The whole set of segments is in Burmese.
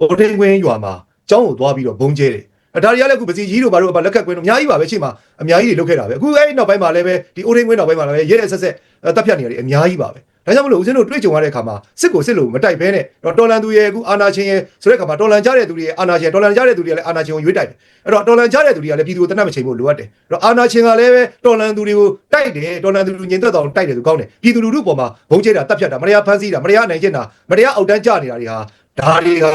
အိုထင်းကွင်းရွာမှာကျောင်းကိုသွားပြီးတော့ဘုံကျဲတယ်အဲဒါတွေကလည်းအခုပစီကြီးတို့ဘာလို့ဘာလက်ခတ်ကွင်းတို့အများကြီးပါပဲရှေ့မှာအများကြီးတွေလုတ်ခဲ့တာပဲအခုအဲ့ဒီနောက်ပိုင်းမှာလည်းပဲဒီအိုထင်းကွင်းနောက်ပိုင်းမှာလည်းပဲရဲရဲဆက်ဆက်အဲတပ်ဖြတ်နေရတယ်အများကြီးပါပဲဒါကြောင့်မလို့ဦးဇင်းတို့တွေ့ကြုံရတဲ့အခါမှာစစ်ကိုစစ်လို့မတိုက်ဘဲနဲ့တော့တော်လန်သူရဲ့အခုအာနာချင်းရဲ့ဆိုတဲ့အခါမှာတော်လန်ကြတဲ့သူတွေရဲ့အာနာချင်းတော်လန်ကြတဲ့သူတွေကလည်းအာနာချင်းကိုရွေးတိုက်တယ်အဲ့တော့တော်လန်ကြတဲ့သူတွေကလည်းပြည်သူကိုတနတ်မချိန်ဖို့လိုအပ်တယ်အဲ့တော့အာနာချင်းကလည်းပဲတော်လန်သူတွေကိုတိုက်တယ်တော်လန်သူတွေညင်သက်တော်တိုက်တယ်ဆိုကောင်းတယ်ပြည်သူလူထုပေါ်မှာဘုံကျဲတာတပ်ဖြတ်တာမတရားဖမ်းဆီးတာမတရားနိုင်ကျင့်တာမတရားအောက်တန်းကြနေတာတွေဟာ ဒါတွေက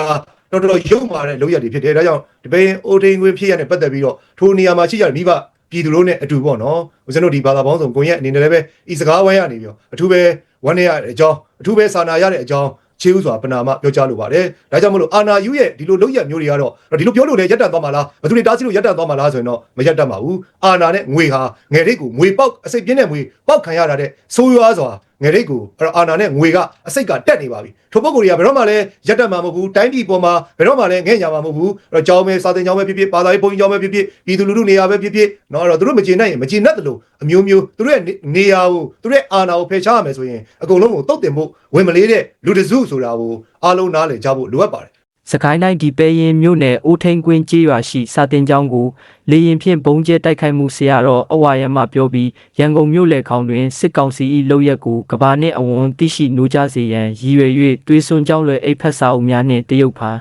တော်တော်ရုံမာတဲ့လုပ်ရည်တွေဖြစ်တယ်ဒါကြောင့်ဒီပိန်အိုတိန်ခွင်ဖြစ်ရတဲ့ပတ်သက်ပြီးတော့ထိုနေရာမှာရှိကြတဲ့မိဘပြည်သူတို့နဲ့အတူပေါ့နော်ဦးဇင်းတို့ဒီဘာသာပေါင်းစုံကိုရက်အနေနဲ့လည်းပဲဤစကားဝိုင်းရနေပြီးတော့အထူးပဲဝမ်းနေရတဲ့အကြောင်းအထူးပဲစာနာရတဲ့အကြောင်းချေးဥစွာပနာမပြောကြားလိုပါတယ်ဒါကြောင့်မလို့အာနာယူရဲ့ဒီလိုလုပ်ရမျိုးတွေကတော့ဒီလိုပြောလို့လည်းရက်တန်သွားမှာလားဘယ်သူတွေတားဆီးလို့ရက်တန်သွားမှာလားဆိုရင်တော့မရက်တန်ပါဘူးအာနာနဲ့ငွေဟာငယ်ရိတ်ကိုငွေပေါက်အစိတ်ပြင်းတဲ့ငွေပေါက်ခံရတာတဲ့ဆိုးရွားစွာ ငယ်ရိတ်ကိုအဲ့တော့အာနာနဲ့ငွေကအစိတ်ကတက်နေပါပြီထိုပုဂ္ဂိုလ်တွေကဘယ်တော့မှလည်းရက်တက်မှာမဟုတ်ဘူးတိုင်းပြည်ပေါ်မှာဘယ်တော့မှလည်းငဲ့ညာမှာမဟုတ်ဘူးအဲ့တော့ကြောင်းပဲစာသင်ကြောင်းပဲဖြစ်ဖြစ်ဘာသာရေးဘုန်းကြီးကြောင်းပဲဖြစ်ဖြစ်ပြည်သူလူထုနေရာပဲဖြစ်ဖြစ်เนาะအဲ့တော့သူတို့မကျေနပ်ရင်မကျေနပ်တယ်လို့အမျိုးမျိုးသူတို့ရဲ့နေရာကိုသူတို့ရဲ့အာဏာကိုဖယ်ရှားရမယ်ဆိုရင်အကုန်လုံးကိုတုတ်တင်ဖို့ဝင်မလေးတဲ့လူတစုဆိုတာကိုအားလုံးနားလည်ကြဖို့လိုအပ်ပါတယ် စကိုင်းတိုင်းဒီပဲရင်မြို့နယ်အိုးထိန်ကွင်းကျေးရွာရှိစာတင်ကျောင်းကိုလေရင်ဖြင့်ဘုံကျဲတိုက်ခိုက်မှုဆရာတော်အဝါရမပြောပြီးရန်ကုန်မြို့လယ်ခေါင်တွင်စစ်ကောင်စီ၏လုပ်ရက်ကိုကဘာနှင့်အဝန်သိရှိနိုးကြစေရန်ရည်ရွယ်၍တွေးဆွန်ကျောင်းလွယ်အိပ်ဖက်စာအုပ်များနှင့်တရုတ်ဖာ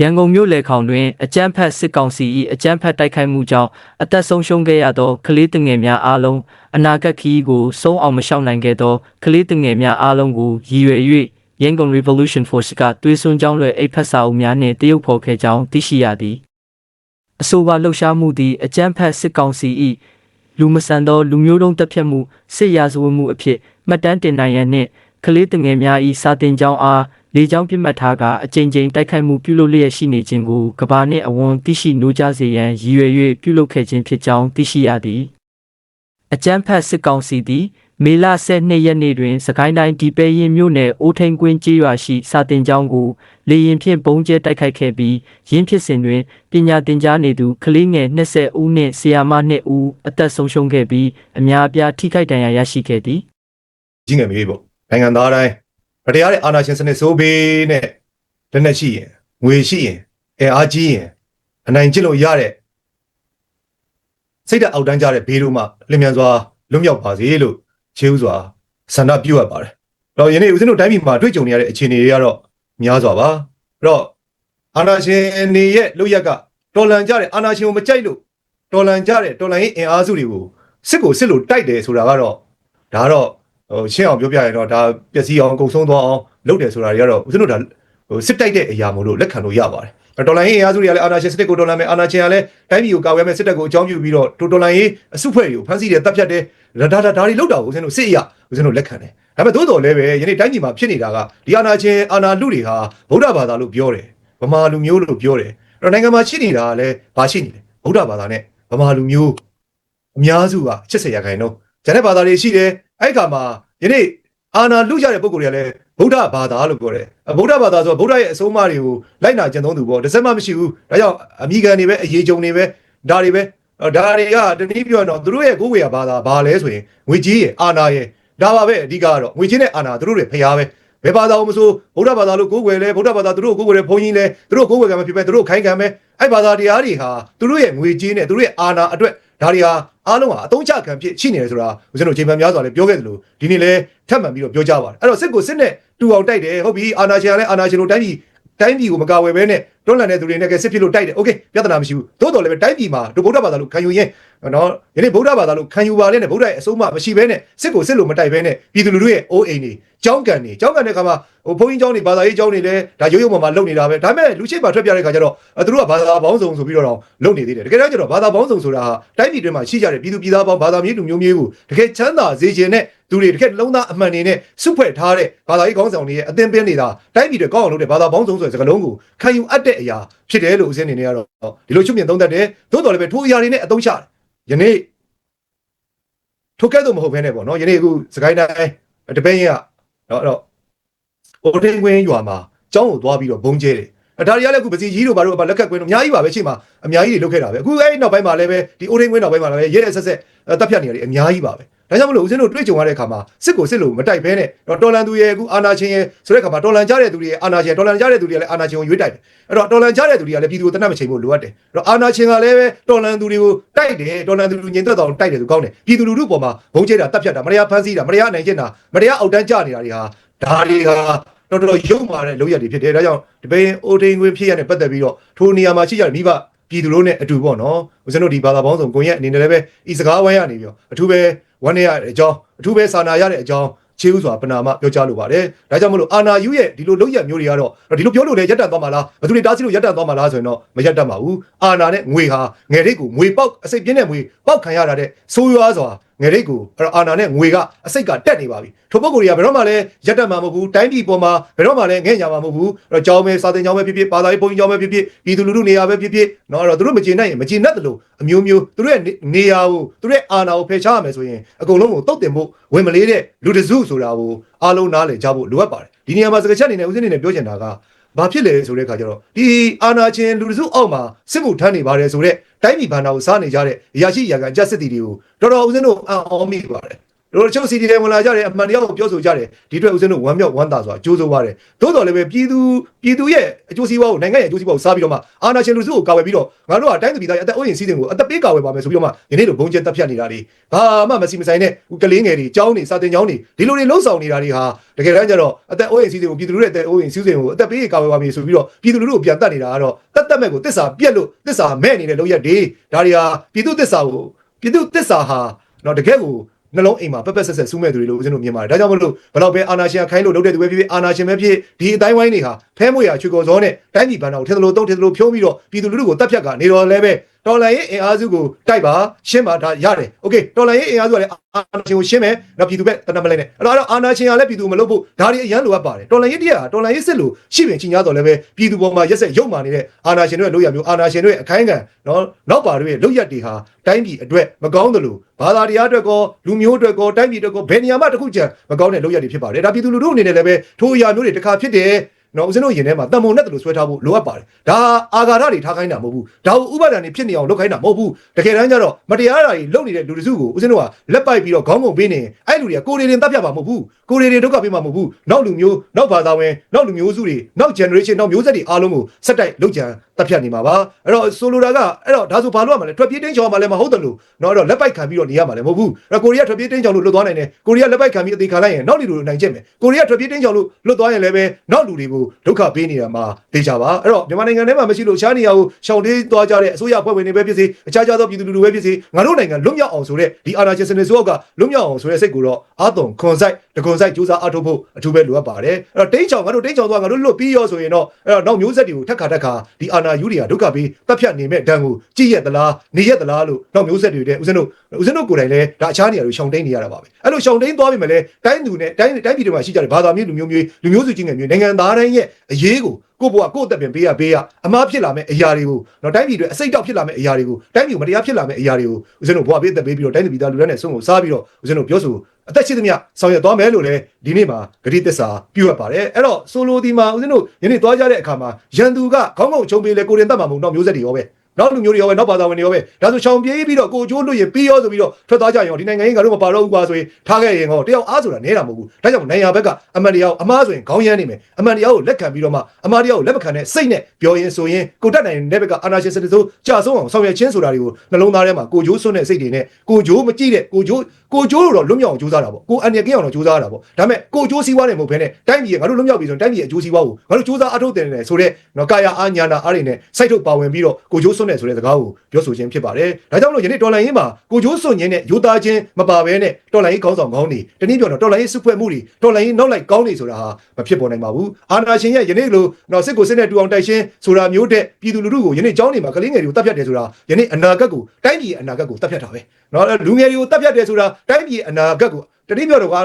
ရန်ကုန်မြို့လယ်ခေါင်တွင်အကြမ်းဖက်စစ်ကောင်စီ၏အကြမ်းဖက်တိုက်ခိုက်မှုကြောင့်အသက်ဆုံးရှုံးခဲ့ရသောကလေးတငယ်များအားလုံးအနာဂတ်ခီးကိုဆုံးအောင်မလျှောက်နိုင်ခဲ့သောကလေးတငယ်များအားလုံးကိုရည်ရွယ်၍ ရန်ကုန် Revolution Force ကတွေးဆွန်းကြောင်းလွယ်အိပ်ဖက်စာအုပ်များနှင့်တရုတ်ဖော်ခဲ့ကြောင်းသိရှိရသည်အဆိုပါလှုပ်ရှားမှုသည်အကြမ်းဖက်စစ်ကောင်စီ၏လူမဆန်သောလူမျိုးတုံးတပ်ဖြတ်မှုစစ်ရာဇဝတ်မှုအဖြစ်မှတ်တမ်းတင်နိုင်ရန်နှင့်ကလေးတငယ်များ၏စာတင်ကြောင်းအားလေကြောင်းပြစ်မှတ်ထားကအကြိမ်ကြိမ်တိုက်ခိုက်မှုပြုလုပ်လျက်ရှိနေခြင်းကိုကဘာနှင့်အဝန်သိရှိနိုးကြစေရန်ရည်ရွယ်၍ပြုလုပ်ခဲ့ခြင်းဖြစ်ကြောင်းသိရှိရသည်အကြမ်းဖက်စစ်ကောင်စီသည် မေလ12ရက်နေ့တွင် စကိုင်းတိုင်းဒီပဲရင်မြို့နယ်အိုးထိန်ကွင်းကျေးရွာရှိစာတင်ကျောင်းကိုလေရင်ဖြင့်ပုံကျဲတိုက်ခိုက်ခဲ့ပြီးရင်းဖြစ်စဉ်တွင်ပညာသင်ကြားနေသူကလေးငယ်20ဦးနှင့်ဆရာမ2ဦးအသက်ဆုံးရှုံးခဲ့ပြီးအများအပြားထိခိုက်ဒဏ်ရာရရှိခဲ့သည်ကြီးငယ်မေးပေါ့နိုင်ငံသားတိုင်းဗတရားတဲ့အာဏာရှင်စနစ်စိုးဘေးနဲ့လက်နက်ရှိရင်ငွေရှိရင်အဲအားကြီးရင်အနိုင်ကျင့်လို့ရတဲ့စိတ်ဓာတ်အောက်တန်းကြတဲ့ဘေးတို့မှလင်မြန်စွာလွတ်မြောက်ပါစေလို့ ခြေဥစွာဆန္ဒပြုအပ်ပါတယ်။တော့ယနေ့ဦးဇင်းတို့တိုင်းပြည်မှာတွေ့ကြုံနေရတဲ့အခြေအနေတွေကတော့များစွာပါ။အဲ့တော့အာဏာရှင်နေရဲ့လုပ်ရက်ကတော်လန်ကြတဲ့အာဏာရှင်ကိုမကြိုက်လို့တော်လန်ကြတဲ့တော်လန်ရေးအင်အားစုတွေကိုစစ်ကိုစစ်လို့တိုက်တယ်ဆိုတာကတော့ဒါကတော့ဟိုရှင်းအောင်ပြောပြရင်တော့ဒါပျက်စီးအောင်အကုန်ဆုံးသွားအောင်လုပ်တယ်ဆိုတာတွေကတော့ဦးဇင်းတို့ဒါဟိုစစ်တိုက်တဲ့အရာမို့လို့လက်ခံလို့ရပါတယ်အဲ့တော်လိုင်းရေးအရာစုတွေကလည်းအာနာရှင်စစ်တပ်ကိုတော်လှန်မယ်အာနာရှင်ကလည်းတိုင်းပြည်ကိုကာဝယ်မယ်စစ်တပ်ကိုအကြောင်းပြုပြီးတော့တိုတော်လိုင်းရေးအစုဖွဲ့တွေကိုဖမ်းဆီးတယ်တပ်ဖြတ်တယ် ဒါဒါဒါဒါတွေလောက်တာကိုဦးဇင်းတို့စစ်အရာဦးဇင်းတို့လက်ခံတယ်ဒါပေမဲ့သို့တော်လည်းပဲယနေ့တိုင်းပြည်မှာဖြစ်နေတာကဒီအာနာရှင်အာနာလူတွေဟာဗုဒ္ဓဘာသာလို့ပြောတယ်ဗမာလူမျိုးလို့ပြောတယ်အဲ့တော့နိုင်ငံမှာရှိနေတာကလည်းဘာရှိနေလဲဗုဒ္ဓဘာသာနဲ့ဗမာလူမျိုးအများစုက80ရာခိုင်နှုန်းကျန်တဲ့ဘာသာတွေရှိတယ်အဲ့ခါမှာယနေ့အာနာလူကြတဲ့ပုံကိုယ်တွေကလည်းဗုဒ္ဓဘာသာလို့ပြောတယ်အဗုဒ္ဓဘာသာဆိုတော့ဗုဒ္ဓရဲ့အဆုံးအမတွေကိုလိုက်နာကျင့်သုံးသူပေါ့တစ်စက်မှမရှိဘူးဒါကြောင့်အမိခံတွေပဲအရေးကြုံတွေပဲဒါတွေပဲအဲ့ ဒါတွေကတနည်းပြောရင်တော့သူတို့ရဲ့ကိုယ်ဝေယဘာသာဘာလဲဆိုရင်ငွေကြီးရဲ့အာနာရဲ့ဒါပါပဲအဓိကကတော့ငွေချင်းနဲ့အာနာသူတို့တွေဖျားပဲဘယ်ဘာသာမဆိုဗုဒ္ဓဘာသာလို့ကိုယ်ွယ်လဲဗုဒ္ဓဘာသာသူတို့ကိုယ်ွယ်လဲဘုန်းကြီးလဲသူတို့ကိုယ်ွယ်ကံမဖြစ်ပဲသူတို့ခိုင်းကံပဲအဲ့ဘာသာတရားတွေဟာသူတို့ရဲ့ငွေကြီးနဲ့သူတို့ရဲ့အာနာအတွက်ဒါတွေဟာအားလုံးဟာအတုံးချခံဖြစ်ရှိနေတယ်ဆိုတာဦးဇင်းတို့ချိန်မှန်များစွာလည်းပြောခဲ့သလိုဒီနေ့လည်းထပ်မံပြီးတော့ပြောကြပါတယ်အဲ့တော့စစ်ကိုစစ်နဲ့တူအောင်တိုက်တယ်ဟုတ်ပြီအာနာရှင်ကလည်းအာနာရှင်တို့တိုင်းပြည်တိုင်းပြည်ကိုမကာဝယ်ဘဲနဲ့တွန်းလှန်တဲ့သူတွေနဲ့ကစစ်ဖြစ်လို့တိုက်တယ်โอเคပြဿနာမရှိဘူးသို့တော်လည်းပဲတိုင်းပြည်မှာတို့ဗုဒ္ဓဘာသာလို့ခံယူရင်နော်ယနေ့ဗုဒ္ဓဘာသာလို့ခံယူပါလေနဲ့ဗုဒ္ဓရဲ့အဆုံးအမမရှိဘဲနဲ့စစ်ကိုစစ်လို့မတိုက်ဘဲနဲ့ပြည်သူလူထုရဲ့အိုးအိမ်တွေကြောင်းကန်တွေကြောင်းကန်တဲ့ခါမှာဟိုဘုန်းကြီးကျောင်းတွေဘာသာရေးကျောင်းတွေလည်းဒါရိုးရိုးမှမှလုပ်နေတာပဲဒါပေမဲ့လူရှိမှထွက်ပြတဲ့ခါကျတော့အဲသူတို့ကဘာသာပေါင်းစုံဆိုပြီးတော့တော့လုပ်နေသေးတယ်တကယ်တော့ကျတော့ဘာသာပေါင်းစုံဆိုတာဟာတိုင်းပြည်တွင်းမှာရှိကြတဲ့ပြည်သူပြည်သားပေါင်းဘာသာမျိုးလူမျိုးမျိုးကိုတကယ်ချမ်းသာစေခြင်းနဲ့သူတွေတကယ်လုံးသားအမှန်တွေနဲ့စုဖွဲ့ထားတဲ့ဘာသာရေးခေါင်းဆောင်တွေရဲ့အသင်းပင်းနေတာတိုင်းပြည်တွေကောင်းအောင်လုပ်တဲ့ဘာသာပေါင်းစုံဆိုတဲ့စကားလုံးကိုခံယူအပ်တဲ့ အရာဖြစ်တယ်လို့ဦးစင်းနေနေကတော့ဒီလိုချုပ်မြင်သုံးသပ်တယ်သို့တော်လည်းပဲထိုအရာတွေနဲ့အသုံးချတယ်ယနေ့ထိုကဲ့သို့မဟုတ်ဘဲနဲ့ပေါ့နော်ယနေ့အခုစကိုင်းတိုင်းတပင်းရနော်အဲ့တော့အိုထင်းကွင်းရွာမှာကျောင်းကိုသွားပြီးတော့ဘုံကျဲတယ်အဲဒါတွေကလည်းအခုပစီကြီးတို့ဘာလို့ဘာလက်ခတ်ကွင်းတို့အများကြီးပါပဲရှေ့မှာအများကြီးတွေလုတ်ခဲ့တာပဲအခုအဲ့ဒီနောက်ပိုင်းမှာလည်းပဲဒီအိုထင်းကွင်းနောက်ပိုင်းမှာလည်းရဲရဲဆက်ဆက်တပ်ဖြတ်နေရတယ်အများကြီးပါပဲ ဒါကြောင့်မလို့ဦးဇင်းတို့တွေ့ကြုံရတဲ့အခါမှာစစ်ကိုစစ်လို့မတိုက်ဘဲနဲ့တော့တော်လန်သူရဲ့အခုအာနာချင်းရဲ့ဆိုတဲ့အခါမှာတော်လန်ကြတဲ့သူတွေရဲ့အာနာချင်းတော်လန်ကြတဲ့သူတွေကလည်းအာနာချင်းကိုရွေးတိုက်တယ်အဲ့တော့တော်လန်ကြတဲ့သူတွေကလည်းပြည်သူကိုတနတ်မချိန်ဖို့လိုအပ်တယ်အဲ့တော့အာနာချင်းကလည်းပဲတော်လန်သူတွေကိုတိုက်တယ်တော်လန်သူတွေညင်သက်တော်တိုက်တယ်ဆိုကောင်းတယ်ပြည်သူလူထုပေါ်မှာဘုံကျဲတာတပ်ဖြတ်တာမတရားဖမ်းဆီးတာမတရားနိုင်ကျင့်တာမတရားအောက်တန်းကျနေတာတွေဟာဒါတွေကတော်တော်ရုံမာတဲ့လုပ်ရက်တွေဖြစ်တယ်ဒါကြောင့်ဒီပိန်အိုတိန်ဝင်ဖြစ်ရတဲ့ပတ်သက်ပြီးတော့ထိုနေရာမှာရှိကြတဲ့မိဘပြည်သူတို့နဲ့အတူပေါ့နော်ဦးဇင်းတို့ဒီဘာသာပေါင်းစုံကိုရက်အနေနဲ့လည်းပဲဤစကားဝိုင်းရနေပြီးတော့အထူးပဲ ဝမ်းနေရတဲ့အကြောင်းအထူးပဲစာနာရတဲ့အကြောင်းချေးဥစွာပနာမပြောကြားလိုပါတယ်ဒါကြောင့်မလို့အာနာယူရဲ့ဒီလိုလုပ်ရက်မျိုးတွေကတော့ဒီလိုပြောလို့လည်းရက်တန့်သွားမှာလားဘယ်သူတွေတားဆီးလို့ရက်တန့်သွားမှာလားဆိုရင်တော့မရက်တန့်ပါဘူးအာနာနဲ့ငွေဟာငယ်ရိတ်ကိုငွေပေါက်အစိတ်ပြင်းတဲ့ငွေပေါက်ခံရတာတဲ့ဆိုးရွားစွာ ငယ်ရိတ်ကိုအဲ့တော့အာနာနဲ့ငွေကအစိတ်ကတက်နေပါပြီထိုပုဂ္ဂိုလ်တွေကဘယ်တော့မှလည်းရက်တန့်မှာမဟုတ်ဘူးတိုင်းပြည်ပေါ်မှာဘယ်တော့မှလည်းငဲ့ညာမှာမဟုတ်ဘူးအဲ့တော့ကြောင်းပဲစာတင်ကြောင်းပဲဖြစ်ဖြစ်ဘာသာရေးဘုန်းကြီးကြောင်းပဲဖြစ်ဖြစ်ပြည်သူလူထုနေရာပဲဖြစ်ဖြစ်เนาะအဲ့တော့သူတို့မကျေနပ်ရင်မကျေနပ်တယ်လို့အမျိုးမျိုးသူတို့ရဲ့နေရာကိုသူတို့ရဲ့အာဏာကိုဖယ်ရှားရမယ်ဆိုရင်အကုန်လုံးကိုတုတ်တင်ဖို့ဝင်မလေးတဲ့လူတစုဆိုတာကိုအားလုံးနားလည်ကြဖို့လိုအပ်ပါတယ်ဒီနေရာမှာစကားချက်အနေနဲ့ဦးစင်းအနေနဲ့ပြောချင်တာက ဘာဖြစ်လဲဆိုတဲ့ခါကျတော့ဒီအာနာချင်းလူတစုအောက်မှာစစ်မှုထမ်းနေပါတယ်ဆိုတော့တိုင်းပြည်ဘန္နာကိုစားနေကြတဲ့အရာရှိအရာခံကြက်စစ်တီတွေကိုတော်တော်ဦးစင်းတို့အံ့ဩမိပါတယ် တို့ချုပ်စီတီတွေဝင်လာကြတယ်အမှန်တရားကိုပြောဆိုကြတယ်ဒီအတွက်ဦးစင်းတို့ဝမ်းမြောက်ဝမ်းသာစွာကြိုးစိုးပါတယ်သို့တော်လည်းပဲပြည်သူပြည်သူရဲ့အကျိုးစီးပွားကိုနိုင်ငံရဲ့အကျိုးစီးပွားကိုစားပြီးတော့မှအာဏာရှင်လူစုကိုကာဝယ်ပြီးတော့ငါတို့ကတိုင်းသူပြည်သားရဲ့အသက်အိုးအိမ်စီးစိမ်ကိုအသက်ပေးကာဝယ်ပါမယ်ဆိုပြီးတော့မှယနေ့လိုဘုံကျက်တက်ဖြတ်နေတာတွေဘာမှမစီမဆိုင်တဲ့ကလေးငယ်တွေကျောင်းတွေစာတင်ကျောင်းတွေဒီလိုတွေလှုပ်ဆောင်နေတာတွေဟာတကယ်တမ်းကျတော့အသက်အိုးအိမ်စီးစိမ်ကိုပြည်သူလူထုရဲ့အသက်အိုးအိမ်စီးစိမ်ကိုအသက်ပေးကာဝယ်ပါမယ်ဆိုပြီးတော့ပြည်သူလူထုကိုပြန်တတ်နေတာကတော့တတ်တတ်မဲ့ကိုတစ္ဆာပြက်လို့တစ္ဆာမဲ့နေတဲ့လောက်ရက်တွေဒါတွေဟာပြည်သူတစ္ဆာကိုပြည်သူတစ္ဆာဟာတော့တကယ်ကို နှလုံးအိမ်မှာပက်ပက်ဆက်ဆက်စူးမဲ့သူတွေလို့ဦးဇင်းတို့မြင်ပါတယ်ဒါကြောင့်မလို့ဘလောက်ပဲအာနာရှင်ခိုင်းလို့လုပ်တဲ့သူပဲဖြစ်ဖြစ်အာနာရှင်ပဲဖြစ်ဒီအတိုင်းဝိုင်းတွေဟာဖဲမွေရချွေကော်စောနဲ့တိုင်းပြည်ဘဏ္ဍာကိုထင်သလိုတုံးထင်သလိုဖြုံးပြီးတော့ပြည်သူလူထုကိုတပ်ဖြတ်ကနေတော့လည်းပဲတော်လန်ရေးအင်အားစုကိုတိုက်ပါရှင်းပါဒါရတယ်โอเคတော်လန်ရေးအင်အားစုကလည်းအာနာရှင်ကိုရှင်းမယ်တော့ပြည်သူပဲတနမလိုက်နဲ့အဲ့တော့အာနာရှင်ကလည်းပြည်သူမလုပ်ဖို့ဒါတွေအရန်လိုအပ်ပါတယ်တော်လန်ရေးတရားတော်လန်ရေးစစ်လို့ရှိပင်ချင်းညာတော့လည်းပဲပြည်သူပေါ်မှာရက်ဆက်ရုပ်မာနေတဲ့အာနာရှင်တွေရဲ့လုပ်ရမျိုးအာနာရှင်တွေရဲ့အခိုင်းခံနော်နောက်ပါတွေရဲ့လုပ်ရက်တွေဟာတိုင်းပြည်အတွက်မကောင်းသလိုဘာသာတရားအတွက်ကောလူမျိုးအတွက်ကောတိုင်းပြည်အတွက်ကောဘယ်နေရာမှတစ်ခုကြံမကောင်းတဲ့လုပ်ရက်တွေဖြစ်ပါတယ်ဒါပြည်သူလူထုအနေနဲ့လည်းပဲထိုအရာမျိုးတွေတစ်ခါဖြစ်တယ် နော်ဦးဇင်းတို့ရင်ထဲမှာတံမုံနဲ့တလို့ဆွဲထားဖို့လိုအပ်ပါတယ်ဒါအာဃာတတွေထားခိုင်းတာမဟုတ်ဘူးဒါကိုဥပါဒဏ်တွေဖြစ်နေအောင်လုပ်ခိုင်းတာမဟုတ်ဘူးတကယ်တမ်းကျတော့မတရားတာတွေလုပ်နေတဲ့လူတစုကိုဦးဇင်းတို့ကလက်ပိုက်ပြီးတော့ခေါင်းငုံပေးနေအဲ့လူတွေကကိုရီရင်တပ်ပြမှာမဟုတ်ဘူးကိုရီတွေဒုက္ခပေးမှာမဟုတ်ဘူးနောက်လူမျိုးနောက်ဘာသာဝင်နောက်လူမျိုးစုတွေနောက် generation နောက်မျိုးဆက်တွေအားလုံးကိုစက်တိုက်လုပ်ကြံတပ်ဖြတ်နေမှာပါအဲ့တော့ဆိုလိုတာကအဲ့တော့ဒါဆိုဘာလို့ရမှာလဲထွက်ပြေးတင်းချောင်းမှာလည်းမဟုတ်တယ်လို့နော်အဲ့တော့လက်ပိုက်ခံပြီးတော့နေရမှာလည်းမဟုတ်ဘူးအဲ့တော့ကိုရီးယားထွက်ပြေးတင်းချောင်းလို့လွတ်သွားနိုင်တယ်ကိုရီးယားလက်ပိုက်ခံပြီးအသေးခံလိုက်ရင်နောက်လူတွေနိုင်ချက်မယ်ကိုရီးယားထွက်ပြေးတင်းချောင်းလို့လွတ်သွားရင်လည်းပဲနောက်လူတွေကိုဒုက္ခပေးနေတာမှာသိကြပါအဲ့တော့မြန်မာနိုင်ငံထဲမှာမရှိလို့ရှားနေရကိုရှောင်တေးသွားကြတဲ့အစိုးရအဖွဲ့ဝင်တွေပဲဖြစ်စေအခြားခြားသောပြည်သူလူထုပဲဖြစ်စေငါတို့နိုင်ငံလွတ်မြောက်အောင်ဆိုတဲ့ဒီအာဏာရှင်စနစ်ဆိုးကလွတ်မြောက်အောင်ဆိုတဲ့စိတ်ကိုတော့အာသွန်ခွန်ဆိုင်တကွန်ဆိုင်စူးစမ်းအထောက်ဖို့အထူးပဲလိုအပ်ပါတယ်အဲ့တော့တင်းချောင်းငါတို့တင်းချောင်းသွားငါတို့လွတ်ပြီးရောဆိုရင်တော့အဲ့တော့နောက်မျိုးဆက်တွေကိုထက်ခါထက်ခါဒီအာဏာယူတွေကဒုက္ခပေးတပ်ဖြတ်နေမဲ့ဒဏ်ကိုကြည့်ရသလားနေရသလားလို့နောက်မျိုးဆက်တွေတဲ့ဦးဇင်းတို့ဦးဇင်းတို့ကိုယ်တိုင်လည်းဒါအခြားနေရာတွေရှောင်တိန်နေရတာပါပဲအဲ့လိုရှောင်တိန်သွားပြီမလဲတိုင်းသူနဲ့တိုင်းတိုင်းပြည်တွေမှာရှိကြတဲ့ဘာသာမျိုးလူမျိုးမျိုးလူမျိုးစုချင်းငယ်မျိုးနိုင်ငံသားတိုင်းရဲ့အရေးကိုကိုယ့်ဘဝကိုယ့်အသက်ပင်ပေးရပေးရအမားဖြစ်လာမဲ့အရာတွေကိုတော့တိုင်းပြည်တွေအစိတ်တောက်ဖြစ်လာမဲ့အရာတွေကိုတိုင်းပြည်ကိုမတရားဖြစ်လာမဲ့အရာတွေကိုဦးဇင်းတို့ဘဝပေးအသက်ပေးပြီးတော့တိုင်းပြည်သားလူတိုင်းနဲ့ဆုံးကိုစားပြီးတော့ဦးဇင်းတို့ပြောဆိုအသက်ရှိသမျှဆောင်ရွက်သွားမယ်လို့လည်းဒီနေ့မှာဂတိသစ္စာပြုအပ်ပါတယ်အဲ့တော့ဆိုလိုဒီမှာဦးဇင်းတို့ယနေ့သွားကြတဲ့အခါမှာရန်သူကခေါင်းငုံချုံပေးလေကိုရင်တတ်မှာမဟုတ်တော့မျိုးဆက်တွေရောပဲ နောက်လူမျိုးတွေရောပဲနောက်ဘာသာဝင်တွေရောပဲဒါဆိုချောင်ပြေးပြီးတော့ကိုကျိုးလွတ်ရင်ပြီးရောဆိုပြီးတော့ထွက်သွားကြရင်ဒီနိုင်ငံကြီးကတော့မပါတော့ဘူးကွာဆိုရင်ထားခဲ့ရင်ဟောတယောက်အားဆိုတာနဲတာမဟုတ်ဘူးဒါကြောင့်နိုင်ရဘက်ကအမှန်တရားကိုအမားဆိုရင်ခေါင်းရမ်းနေမယ်အမှန်တရားကိုလက်ခံပြီးတော့မှအမှားတရားကိုလက်မခံတဲ့စိတ်နဲ့ပြောရင်ဆိုရင်ကိုတက်နိုင်တဲ့ဘက်ကအာနာရှင်စနစ်ဆိုကြာဆုံးအောင်ဆောင်ရွက်ခြင်းဆိုတာတွေကိုနှလုံးသားထဲမှာကိုကျိုးစွန့်တဲ့စိတ်တွေနဲ့ကိုကျိုးမကြည့်တဲ့ကိုကျိုးကိုကျိုးလို့တော့လွတ်မြောက်အောင်ကြိုးစားတာပေါ့ကိုအန်ရကင်းအောင်တော့ကြိုးစားရတာပေါ့ဒါပေမဲ့ကိုကျိုးစီးပွားနေမဟုတ်ဘဲနဲ့တိုင်းပြည်ကငါတို့လွတ်မြောက်ပြီဆိုရင်တိုင်းပြည်ရဲ့အကျိုးစီးပွားကိုငါတို့ကြိုးစားအထုတ်တယ်နဲ့ဆိုတဲ့နော်ကာယအာညာနာအားတွေနဲ့စိုက်ထုတ်ပါဝင်ပြီးတော့ကိုကျိုးစွန့်တဲ့ဆိုတဲ့စကားကိုပြောဆိုခြင်းဖြစ်ပါတယ်ဒါကြောင့်မလို့ယနေ့တော်လိုင်းရေးမှာကိုကျိုးစွန့်ခြင်းနဲ့ယူသားခြင်းမပါဘဲနဲ့တော်လိုင်းရေးကောင်းဆောင်ကောင်းနေတနည်းပြောတော့တော်လိုင်းရေးစုဖွဲ့မှုတွေတော်လိုင်းရေးနောက်လိုက်ကောင်းနေဆိုတာဟာမဖြစ်ပေါ်နိုင်ပါဘူးအာနာရှင်ရဲ့ယနေ့လိုနော်စစ်ကိုစစ်နဲ့တူအောင်တိုက်ရှင်းဆိုတာမျိုးတဲ့ပြည်သူလူထုကိုယနေ့ကြောင်းနေမှာကလေးငယ်တွေကိုတပ်ဖြတ်တယ်ဆိုတာယနေ့အနာဂတ်ကိုတိုင်းပြည်အနာဂတ်ကိုတပ်ဖြတ်တာပဲနော်လူငယ်တွေကိုတပ်ဖြတ်တယ်ဆိုတာတိုင်းပြည်အနာဂတ်ကိုတတိပြောတော့က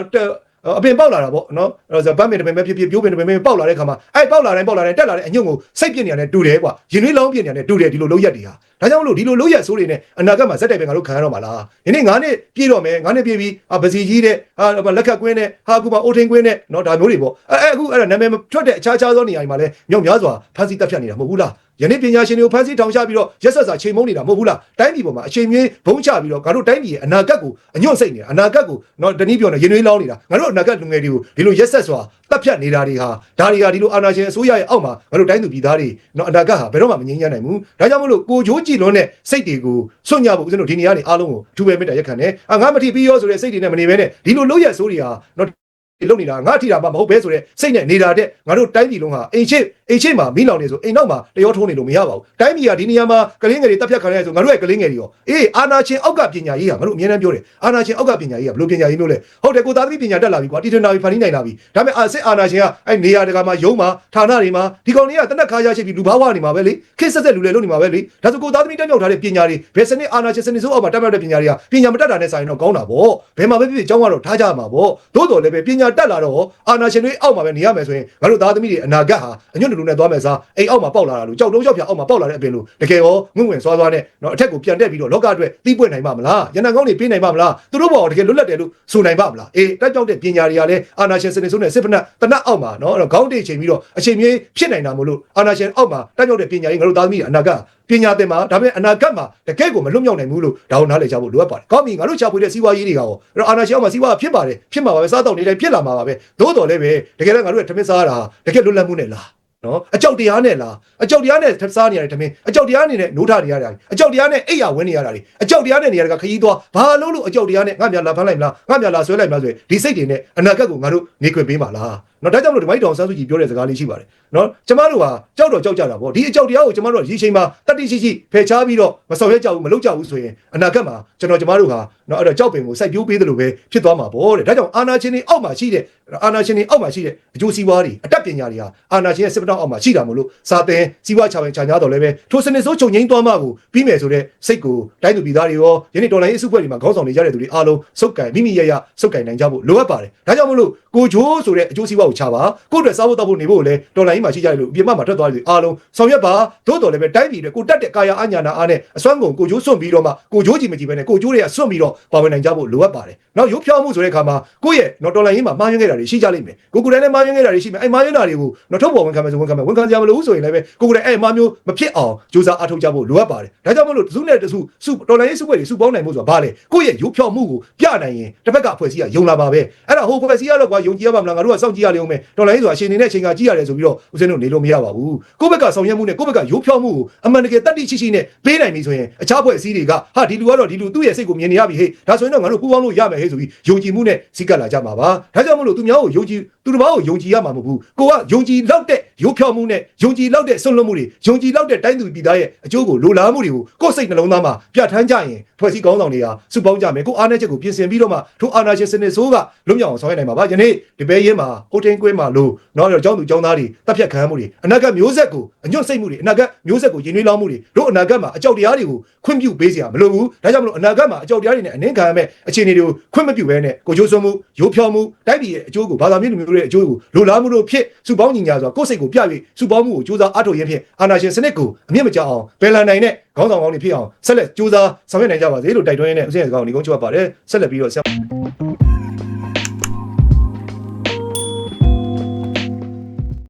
အပင်ပေါက်လာတာပေါ့နော်အဲ့တော့ဗတ်မင်တပင်ပဲဖြစ်ဖြစ်ပြိုးပင်တပင်ပဲပေါက်လာတဲ့ခါမှာအဲ့ပေါက်လာတိုင်းပေါက်လာတိုင်းတက်လာတဲ့အညွန့်ကိုစိတ်ပြစ်နေရတယ်တူတယ်ကွာရင်သွေးလောင်းပြစ်နေရတယ်တူတယ်ဒီလိုလုံးရက်တွေဟာ ဒါကြောင့်မလို့ဒီလိုလို့ရဆိုးတွေနဲ့အနာဂတ်မှာဇက်တိုက်ပဲငါတို့ခံရတော့မှာလားယနေ့ငါနဲ့ပြည့်တော့မယ်ငါနဲ့ပြည့်ပြီးအာပစီကြီးတဲ့ဟာလက်ခတ်ကွင်းနဲ့ဟာကူမအိုထင်းကွင်းနဲ့เนาะဒါမျိုးတွေပေါ့အဲအဲအခုအဲ့ဒါနာမည်မထွက်တဲ့အခြားခြားသောနေရာတွေမှာလည်းမြောက်များစွာဖန်ဆီးတပ်ဖြတ်နေတာမဟုတ်ဘူးလားယနေ့ပညာရှင်တွေကိုဖန်ဆီးထောင်ချပြီးတော့ရက်ဆက်စာချိန်မုံနေတာမဟုတ်ဘူးလားတိုင်းပြည်ပေါ်မှာအချိန်မြင့်ဘုံချပြီးတော့ငါတို့တိုင်းပြည်ရဲ့အနာဂတ်ကိုအညွန့်စိတ်နေတာအနာဂတ်ကိုเนาะတနည်းပြောနေရင်တွေးလောင်းနေတာငါတို့အနာဂတ်လူငယ်တွေကိုဒီလိုရက်ဆက်စွာတပ်ဖြတ်နေတာတွေဟာဒါတွေကဒီလိုအာဏာရှင်အစိုးရရဲ့အောက်မှာငါတို့တိုင်းသူပြည်သားတွေเนาะအနာဂတ်ဟာဘယ်တော့မှမငြင်းရနိုင်ဘူးဒါကြောင့်မလို့ကိုဂျိုးကြည် လွန်းတဲ့စိတ်တွေကိုစွန့်ညဖို့ဦးဇင်းတို့ဒီနေရာနေအားလုံးကိုအထူးပဲမေတ္တာရက်ခံတယ်အာငါမထီပြီးရောဆိုတဲ့စိတ်တွေနဲ့မနေဘဲနဲ့ဒီလိုလို့ရဆိုးတွေဟာเဒီလုပ်နေတာငါထိတာမှမဟုတ်ပဲဆိုတဲ့စိတ်နဲ့နေတာတဲ့ငါတို့တိုင်းပြည်လုံးဟာအိမ်ရှိအိမ်ရှိမှာမိလောင်နေဆိုအိမ်နောက်မှာတရောထိုးနေလို့မရပါဘူးတိုင်းပြည်ကဒီနေရာမှာကလင်းငယ်တွေတက်ဖြတ်ခံရဆိုငါတို့ရဲ့ကလင်းငယ်တွေရောအေးအာနာရှင်အောက်ကပညာရေးဟာငါတို့အများနဲ့ပြောတယ်အာနာရှင်အောက်ကပညာရေးကဘယ်လိုပညာရေးမျိုးလဲဟုတ်တယ်ကိုသားသမီးပညာတက်လာပြီကွာတီထွန်းလာပြီဖန်တီးနိုင်လာပြီဒါပေမဲ့အစစ်အာနာရှင်ကအဲ့နေရာတကာမှာရုံးမှာဌာနတွေမှာဒီကောင်လေးကတနက်ခါရရှိပြီးလူဘာဝနေမှာပဲလေခေတ်ဆက်ဆက်လူလေလုံးနေမှာပဲလေဒါဆိုကိုသားသမီးတက်မြောက်ထားတဲ့ပညာတွေဘယ်စနစ်အာနာရှင်စနစ်ဆိုအောက်မှာတက်မြောက်တဲ့ပညာတွေကပညာမတက်တာနဲ့ဆိုင်တော့ကောင်းတာပေါ့ဘယ်မှာပဲဖြစ်ဖြစ်အကြောင်းကတော့ထားကြမှာပေါ့သို့တော်လည်းပဲပညာတက်လာတော့အာနာရှင်တွေအောက်မှာပဲနေရမယ်ဆိုရင်ငါတို့သားသမီးတွေအနာဂတ်ဟာအညွန့်တူနဲ့သွားမယ်စားအိမ်အောက်မှာပေါက်လာတာလို့ကြောက်တုံးကြောက်ပြအောက်မှာပေါက်လာတဲ့အပြင်လို့တကယ်ရောငွင့်ငွင့်ဆွားဆွားနဲ့တော့အထက်ကိုပြန်တက်ပြီးတော့လောကအတွက်တီးပွင့်နိုင်ပါမလားရန်နံကောင်းတွေပေးနိုင်ပါမလားသူတို့ဘောတကယ်လွတ်လပ်တယ်လို့ဆိုနိုင်ပါမလားအေးတက်ကြောက်တဲ့ပညာတွေကလည်းအာနာရှင်စနစ်ဆိုးနဲ့စစ်ဖက်နဲ့တနတ်အောက်မှာနော်အဲ့တော့ခေါင်းတိတ်ချိန်ပြီးတော့အချိန်မြေးဖြစ်နိုင်တာမို့လို့အာနာရှင်အောက်မှာတက်ကြောက်တဲ့ပညာတွေငါတို့သားသမီးတွေအနာဂတ် ပညာသင်မှာဒါပေမဲ့အနာဂတ်မှာတကယ်ကိုမလွတ်မြောက်နိုင်ဘူးလို့ဒါကိုနားလည်ကြဖို့လိုအပ်ပါတယ်။ကောင်းပြီငါတို့ချပွေတဲ့စီးပွားရေးတွေကရောအဲ့တော့အာနာရှင်အောက်မှာစီးပွားဖြစ်ပါတယ်ဖြစ်မှာပါပဲစားတော့နေတိုင်းဖြစ်လာမှာပါပဲသို့တော်လည်းပဲတကယ်လည်းငါတို့ရဲ့ထမင်းစားရတာတကယ်လွတ်လပ်မှုနဲ့လားနော်အကြောက်တရားနဲ့လားအကြောက်တရားနဲ့စားနေရတယ်ထမင်းအကြောက်တရားနေနဲ့နိုးထနေရတာအကြောက်တရားနဲ့အိပ်ရဝင်းနေရတာအကြောက်တရားနဲ့နေရတာခရီးသွားဘာလို့လို့အကြောက်တရားနဲ့ငါမြလာဖမ်းလိုက်မလားငါမြလာဆွဲလိုက်မလားဆိုရင်ဒီစိတ်တွေနဲ့အနာဂတ်ကိုငါတို့နေခွင့်ပေးပါလား နော်ဒါကြောင့်မလို့ဒီမိုက်တောင်ဆန်းစုကြည်ပြောတဲ့စကားလေးရှိပါတယ်နော်ကျမတို့ဟာကြောက်တော့ကြောက်ကြတာပေါ့ဒီအကြောက်တရားကိုကျမတို့ရေချိန်မှာတတိရှိရှိဖယ်ချားပြီးတော့မဆောင်ရွက်ကြဘူးမလုပ်ကြဘူးဆိုရင်အနာဂတ်မှာကျွန်တော်ကျမတို့ဟာနော်အဲ့တော့ကြောက်ပင်ကိုစိုက်ပျိုးပေးတယ်လို့ပဲဖြစ်သွားမှာပေါ့တဲ့ဒါကြောင့်အာနာချင်းတွေအောက်မှာရှိတဲ့အာနာချင်းတွေအောက်မှာရှိတဲ့အကျိုးစီးပွားတွေအတတ်ပညာတွေဟာအာနာချင်းရဲ့စစ်ပတောက်အောက်မှာရှိတာမို့လို့စာသင်စီးပွားချပိုင်ချာညာတော်လည်းပဲထိုစနစ်စိုးချုပ်ငိမ့်သွားမှကိုပြီးမယ်ဆိုတဲ့စိတ်ကိုတိုင်းသူပြည်သားတွေရောယနေ့တော်လိုင်းရေးစုဖွဲ့တွေမှာခေါင်းဆောင်နေကြတဲ့သူတွေအားလုံးစုပ်ကင်မိမိရရစုပ်ကင်နိုင်ကြဖို့လိုအပ်ပါတယ်ဒါကြောင့်မလို့ကိုချိုးဆိုတဲ့အကျိုးစီးပွားကိုချပါကိုယ့်အတွက်စားဖို့တောက်ဖို့နေဖို့လည်းတော်လိုင်းရေးမှာရှိကြတယ်လို့အပြင်မှာထွက်သွားတယ်အားလုံးဆောင်ရွက်ပါသို့တော်လည်းပဲတိုင်းပြည်တွေကိုတက်တဲ့ကာယအညာနာအားနဲ့အစွမ်းကုန်ကိုချိုးစွန့်ပြီးတော့မှကိုချိုးကြည့်မကြည့်ပဲနဲ့ကိုချိုးတွေကစွန့်ပြီးတော့ပါဝင်နိုင်ကြဖို့လိုအပ်ပါတယ်နောက်ရုပ်ဖြောင်းမှုဆိုတဲ့အခါမှာကိုယ့်ရဲ့နော်တော်လိုင်းရေးမှာမှားယွင်းခဲ့တာတွေရှိကြလိမ့်မယ်ကိုကိုယ်တိုင်လည်းမှားယွင်းခဲ့တာတွေရှိမယ်အဲမှားယွင်းတာတွေကိုနော်ထုတ်ပေါ်ဝန်ခံမယ်ဆိုဝန်ခံမယ်ဝန်ခံကြမလို့ဆိုရင်လည်းပဲကိုကိုယ်တိုင်အဲမှားမျိုးမဖြစ်အောင်ကြိုးစားအားထုတ်ကြဖို့လိုအပ်ပါတယ်ဒါကြောင့်မလို့တစုနဲ့တစုစုတော်လိုင်းရေးစုပွဲတွေစုပေါင်းနိုင်မှုဆိုတာဘာလဲကိုယ့်ရဲ့ရုပ်ဖြောင်းမှုကိုပြနိုင်ရင်တစ်ဖက်ကအဖွဲ့အစည်းကယုံလာပါပဲအဲ့ဒါဟိုအဖွဲ့အစည်းကတော့ကွာယုံကြည်ရပါမလားငါတို့ကစောင့်ကြည့်ရလိမ့်မယ်တော်လိုင်းရေးဆိုတာအချိန်နေတဲ့အချိန်ကကြည့်ရတယ်ဆိုပြီးတော့ဦးဇင်းတို့နေလို့မရပါဘူးကိုယ့်ဘက်ကဆောင်ရွက်မှုနဲ့ကိုယ့်ဘက်ကရုပ်ဖြောင်းမှုကိုအမှန်တကယ်တတ်တိရှိရှိနဲ့ပေးနိုင်ပြီဆိုရင်အခြားအဖွဲ့အစည်းတွေကဟာဒီလူကတော့ဒီလူသူ့ရဲ့စိတ်ကိုမြင်နေရပြီဟေ့ဒါဆိုရင်တော့ငါတို့ပူးပေါင်းလို့ရမယ်ဟေ့ဆိုပြီးယုံကြည်မှုနဲ့စီးကပ်လာကြမှာပါဒါကြောင့်မလို့သူများကိုယုံကြည်သူတစ်ပါးကိုယုံကြည်ရမှာမဟုတ်ဘူးကိုကယုံကြည်လောက်တဲ့ရုပ်ဖြောင်းမှုနဲ့ယုံကြည်လောက်တဲ့ဆွန့်လွတ်မှုတွေယုံကြည်လောက်တဲ့တိုင်းသူပြည်သားရဲ့အကျိုးကိုလိုလားမှုတွေကိုကိုယ့်စိတ်နှလုံးသားမှာပြဋ္ဌာန်းကြရင်ဖွဲ့စည်းကောင်းဆောင်တွေကစုပေါင်းကြမယ်ကိုအားနဲ့ချက်ကိုပြင်ဆင်ပြီးတော့မှထိုအာနာရှင်စနစ်ဆိုးကလွတ်မြောက်အောင်ဆောင်ရွက်နိုင်မှာပါယနေ့ဒီပဲရင်းမှာဟိုတင်းကွင်းမှာလို့နော်ကျောင်းသူကျောင်းသားတွေတပ်ဖြတ်ခံရမှုတွေအနာဂတ်မျိုးဆက်ကိုအညွတ်စိတ်မှုတွေအနာဂတ်မျိုးဆက်ကိုရင်နှွေးလောင်းမှုတွေတို့အနာဂတ်မှာအကြောက်တရားတွေကိုခွင့်ပြုပေးစရာမလိုဘူးဒါကြောင့်မလို့အနာဂတ်မှာအကြောက်တရားတွေနဲ့အနှင်းခံရမယ့်အခြေအနေတွေကိုခွင့်မပြုဘဲနဲ့ကိုကျိုးစွန်းမှုရိုးဖြောင်းမှုတိုက်ပြည်ရဲ့အကျိုးကိုဘာသာမျိုးလူမျိုးတွေရဲ့အကျိုးကိုလိုလားမှုတို့ဖြစ်စုပေါင်းညီညာစွာကိုယ်စိတ်ကိုပြ၍စုပေါင်းမှုကိုကြိုးစားအားထုတ်ရင်းဖြင့်အာနာရှင်စနစ်ကိုအမြင့်မကြအောင်ပယ်လန်နိုင်တဲ့ခေါင်းဆောင်ကောင်းတွေဖြစ်အောင်ဆက်လက်ကြိုးစားဆောင်ရွက်နိုင်ကြပါစေလို့တိုက်တွန်းရင်းနဲ့ဦးစင်းရဲ့စကားကိုညီကုန်းချွတ်ပါတယ်ဆက်လက်ပြီးတော့ဆက်